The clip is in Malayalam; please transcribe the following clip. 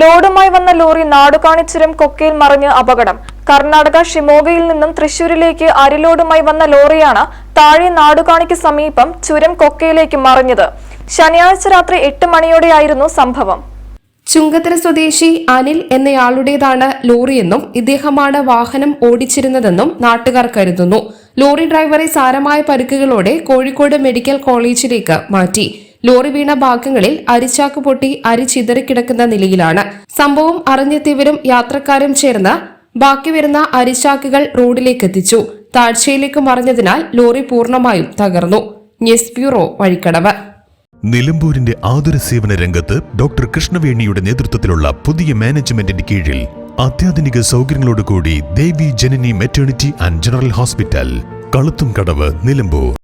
ലോഡുമായി വന്ന ലോറി നാടുകാണിച്ചുരം കൊക്കയിൽ മറിഞ്ഞ് അപകടം. കർണാടക ഷിമോഗയിൽ നിന്നും തൃശൂരിലേക്ക് അരിലോഡുമായി വന്ന ലോറിയാണ് താഴെ നാടുകാണിക്ക് സമീപം ചുരം കൊക്കയിലേക്ക് മറിഞ്ഞത്. ശനിയാഴ്ച രാത്രി എട്ട് മണിയോടെയായിരുന്നു സംഭവം. ചുങ്കത്തര സ്വദേശി അനിൽ എന്നയാളുടേതാണ് ലോറിയെന്നും ഇദ്ദേഹമാണ് വാഹനം ഓടിച്ചിരുന്നതെന്നും നാട്ടുകാർ കരുതുന്നു. ലോറി ഡ്രൈവറെ സാരമായ പരിക്കുകളോടെ കോഴിക്കോട് മെഡിക്കൽ കോളേജിലേക്ക് മാറ്റി. ലോറി വീണ ഭാഗങ്ങളിൽ അരിച്ചാക്ക് പൊട്ടി അരി ചിതറിക്കിടക്കുന്ന നിലയിലാണ്. സംഭവം അറിഞ്ഞെത്തിയവരും യാത്രക്കാരും ചേർന്ന് ബാക്കി വരുന്ന അരിച്ചാക്കുകൾ റോഡിലേക്ക് എത്തിച്ചു. താഴ്ചയിലേക്ക് മറിഞ്ഞതിനാൽ ലോറി പൂർണമായും തകർന്നു. News bureau Vazhikkadavu. നിലമ്പൂരിന്റെ ആതുര സേവന രംഗത്ത് ഡോക്ടർ കൃഷ്ണവേണിയുടെ നേതൃത്വത്തിലുള്ള പുതിയ മാനേജ്മെന്റിന്റെ കീഴിൽ അത്യാധുനിക സൗകര്യങ്ങളോടുകൂടി Devi Janani maternity and general hospital കളുത്തും കടവ് നിലമ്പൂർ.